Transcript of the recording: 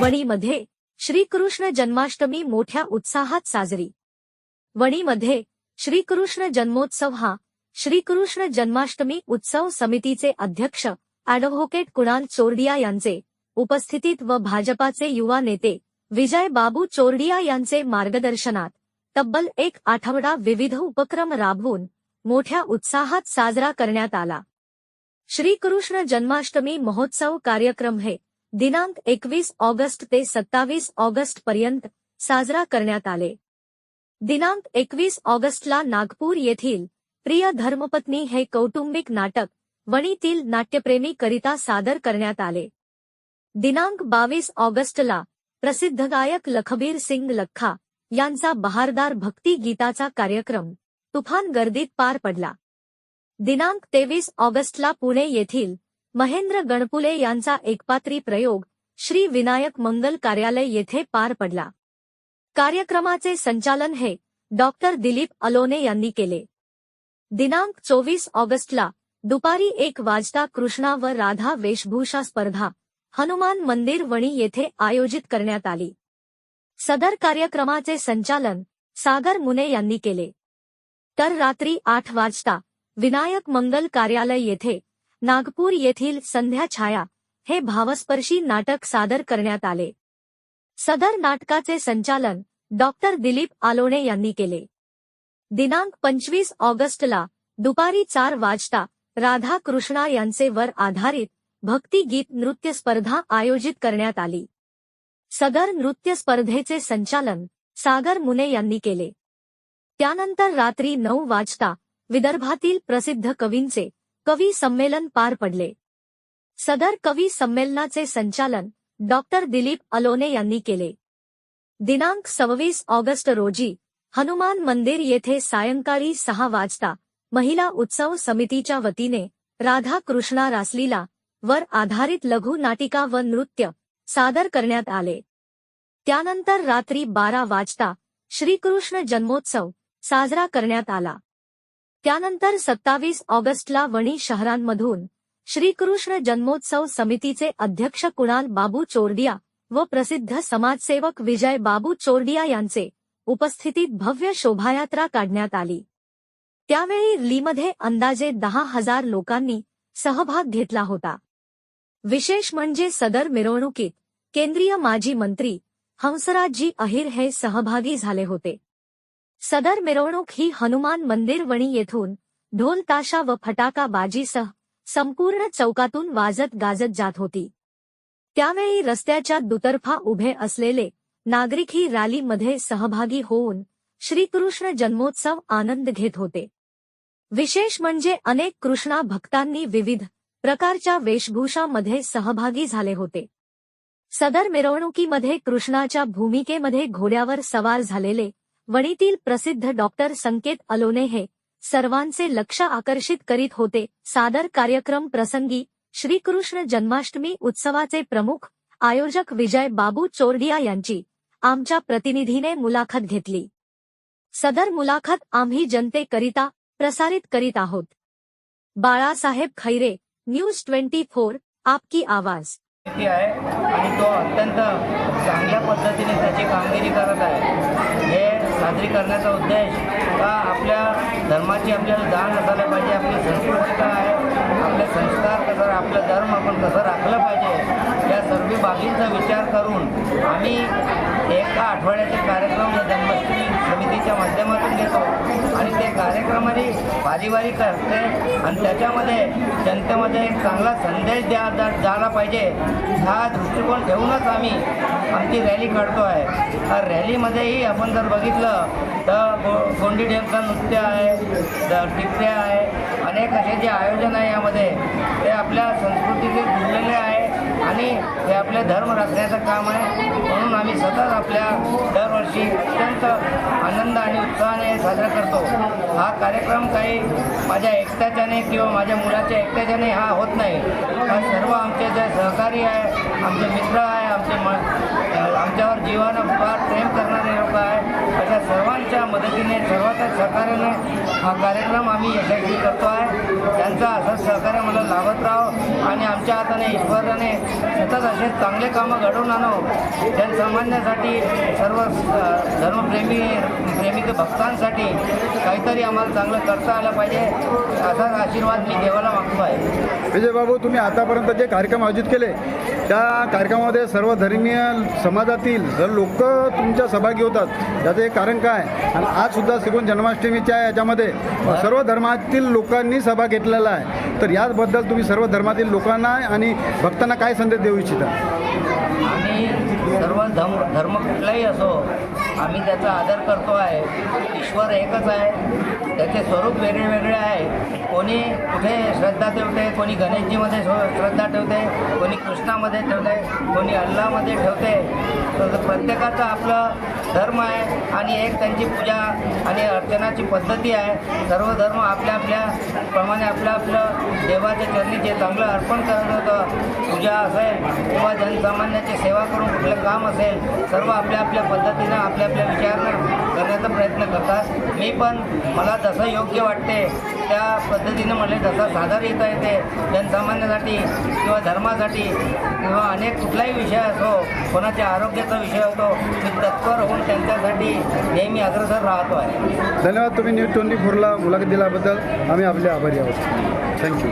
वणीमध्ये श्रीकृष्ण जन्माष्टमी मोठ्या उत्साहात साजरी. वणीमध्ये श्रीकृष्ण जन्मोत्सव हा श्रीकृष्ण जन्माष्टमी उत्सव समितीचे अध्यक्ष अॅडव्होकेट कुणाल चोरडिया यांचे उपस्थितीत व भाजपाचे युवा नेते विजय बाबू चोरडिया यांचे मार्गदर्शनात तब्बल एक आठवडा विविध उपक्रम राबवून मोठ्या उत्साहात साजरा करण्यात आला. श्रीकृष्ण जन्माष्टमी महोत्सव कार्यक्रम हे दिनांक एकवीस ऑगस्ट ते सत्तावीस ऑगस्ट पर्यंत साजरा करण्यात आले. दिनांक एकवीस ऑगस्टला नागपूर येथील प्रिय धर्मपत्नी हे कौटुंबिक नाटक वणीतील नाट्यप्रेमीकरिता सादर करण्यात आले. दिनांक बावीस ऑगस्टला प्रसिद्ध गायक लखबीर सिंग लख्खा यांचा बहारदार भक्ती गीताचा कार्यक्रम तुफान गर्दीत पार पडला. दिनांक तेवीस ऑगस्टला पुणे येथील महेंद्र गणपुले यांचा एकपात्री प्रयोग श्री विनायक मंगल कार्यालय येथे पार पडला. कार्यक्रमाचे संचालन हे डॉक्टर दिलीप अलोने यांनी केले. दिनांक चोवीस ऑगस्टला दुपारी एक वाजता कृष्णा व राधा वेशभूषा स्पर्धा हनुमान मंदिर वणी येथे आयोजित करण्यात आली. सदर कार्यक्रमाचे संचालन सागर मुने यांनी केले. तर रात्री आठ वाजता विनायक मंगल कार्यालय येथे नागपूर येथील संध्या छाया हे भावस्पर्शी नाटक सादर करण्यात आले. सदर नाटकाचे संचालन डॉक्टर दिलीप आलोणे यांनी केले. दिनांक पंचवीस ऑगस्टला दुपारी चार वाजता राधा कृष्णा यांचे वर आधारित भक्तिगीत नृत्य स्पर्धा आयोजित करण्यात आली. सदर नृत्य स्पर्धेचे संचालन सागर मुने यांनी केले. त्यानंतर रात्री नऊ वाजता विदर्भातील प्रसिद्ध कवींचे कवी संमेलन पार पडले. सदर कवी संमेलनाचे संचालन डॉक्टर दिलीप अलोने यांनी केले. दिनांक सव्वीस ऑगस्ट रोजी हनुमान मंदिर येथे सायंकाळी सहा वाजता महिला उत्सव समितीच्या वतीने राधा कृष्णा रासलीला वर आधारित लघु नाटिका व नृत्य सादर करण्यात आले. त्यानंतर रात्री बारा वाजता श्रीकृष्ण जन्मोत्सव साजरा करण्यात आला. त्यानंतर सत्तावीस ऑगस्टला वणी शहरांमधून श्रीकृष्ण जन्मोत्सव समितीचे अध्यक्ष कुणाल बाबू चोरडिया व प्रसिद्ध समाजसेवक विजय बाबू चोरडिया यांचे उपस्थितीत भव्य शोभायात्रा काढण्यात आली. त्यावेळी लीमध्ये अंदाजे दहा हजार लोकांनी सहभाग घेतला होता. विशेष म्हणजे सदर मिरवणुकीत केंद्रीय माजी मंत्री हंसराजजी अहिर हे सहभागी झाले होते. सदर मिरवणूक ही हनुमान मंदिर वणी येथून ढोल ताशा व फटाका बाजीसह संपूर्ण चौकातून वाजत गाजत जात होती. त्यावेळी रस्त्याच्या दुतर्फा उभे असलेले नागरिक ही रॅलीमध्ये सहभागी होऊन श्रीकृष्ण जन्मोत्सव आनंद घेत होते. विशेष म्हणजे अनेक कृष्णा भक्तांनी विविध प्रकारच्या वेशभूषामध्ये सहभागी झाले होते. सदर मिरवणुकीमध्ये कृष्णाच्या भूमिकेमध्ये घोड्यावर सवार झालेले वणीतील प्रसिद्ध डॉक्टर संकेत अलोने हे सर्वांचे लक्ष आकर्षित करीत होते. सादर कार्यक्रम प्रसंगी श्रीकृष्ण जन्माष्टमी उत्सवाचे प्रमुख आयोजक विजय बाबू चोरडिया यांची आमच्या प्रतिनिधीने मुलाखत घेतली. सदर मुलाखत आम्ही जनतेकरिता प्रसारित करीत आहोत. Balasaheb Khaire news twenty four आपकी आवाज. आहे आणि तो अत्यंत चांगल्या पद्धतीने त्याची कामगिरी करत आहे. साजरी करण्याचा उद्देश का आपल्या धर्माची आपल्याला जाण असायला पाहिजे आपली संस्कृती काय आहे आपले संस्कार कसं आपलं धर्म आपण कसं राखलं पाहिजे या सर्व बाबींचा विचार करून आम्ही एका आठवड्याचे कार्यक्रम या जन्माष्टमी समितीच्या माध्यमातून घेतो. आणि ते कार्यक्रमाने पारिवारिक असते आणि त्याच्यामध्ये जनतेमध्ये एक चांगला संदेश द्या जा- झाला पाहिजे. हा दृष्टिकोन ठेवूनच आम्ही आमची रॅली काढतो आहे. हा रॅलीमध्येही आपण जर बघितलं तर गो गोंडी डेमचं नृत्य आहे टिपऱ्या आहे. अनेक असे जे आयोजन आहे यामध्ये ते आपल्या संस्कृतीचे जुळलेले आहे. आणि हे आपले धर्म राखण्याचं काम आहे. म्हणून आम्ही सतत आपल्या दरवर्षी अत्यंत आनंद आणि उत्साहाने साजरा करतो. हा कार्यक्रम काही माझ्या एकट्याच्याने किंवा माझ्या मुलाच्या एकट्याच्याने हा होत नाही. हा सर्व आमचे जे सहकारी आहे आमचे मित्र आहे आमचे म आमच्यावर जीवानं फार प्रेम करणारे लोक आहे. पद्धतीने सर्वात मदतीने सहकार्याने हा कार्यक्रम आम्ही यशस्वी करतो आहे. त्यांचा असंच सहकार्य मला लाभत राहो आणि आमच्या हाताने ईश्वराने सतत असे चांगले कामं घडवून आणो. जनसामान्यासाठी सर्व धर्मप्रेमी प्रेमिक भक्तांसाठी काहीतरी आम्हाला चांगलं करता आलं पाहिजे असाच आशीर्वाद मी देवाला मागतो आहे. विजय बाबू तुम्ही आतापर्यंत जे कार्यक्रम आयोजित केले त्या कार्यक्रमामध्ये सर्व धर्मीय समाजातील जर लोक तुमच्या सहभागी होतात त्याचं एक कारण काय? आणि आज सुद्धा श्रीकृष्ण जन्माष्टमीच्या याच्यामध्ये सर्व धर्मातील लोकांनी सहभाग घेतलेला आहे. तर याचबद्दल तुम्ही सर्व धर्मातील लोकांना आणि भक्तांना काय संदेश देऊ इच्छिता? आम्ही सर्व धर्म धर्म कुठलाही असो आम्ही त्याचा आदर करतो आहे. ईश्वर एकच आहे. त्याचे स्वरूप वेगळे वेगळे आहे. कोणी कुठे श्रद्धा ठेवते कोणी गणेशजीमध्ये श्रद्धा ठेवते कोणी कृष्णामध्ये ठेवते कोणी अल्लामध्ये ठेवते. तर प्रत्येकाचं आपलं धर्म आहे आणि एक त्यांची पूजा आणि अर्चनाची पद्धती आहे. सर्व धर्म आपल्या आपल्या प्रमाणे आपलं आपलं देवाच्या चरणी जे चांगलं अर्पण करणं पूजा असेल किंवा जनसामान्याची सेवा करून कुठलं काम असेल सर्व आपल्या आपल्या पद्धतीनं आपल्या आपल्या विचार करण्याचा प्रयत्न करतात. मी पण मला जसं योग्य वाटते त्या पद्धतीनं म्हटले जसा सादर येता येते जनसामान्यासाठी किंवा धर्मासाठी किंवा अनेक कुठलाही विषय असो कोणाच्या आरोग्याचा विषय असो मी तत्पर होऊन त्यांच्यासाठी नेहमी अग्रसर राहतो आहे. धन्यवाद तुम्ही न्यूज ट्वेंटी फोरला मुलाखत दिल्याबद्दल. आम्ही आपले आभारी आहोत. थँक्यू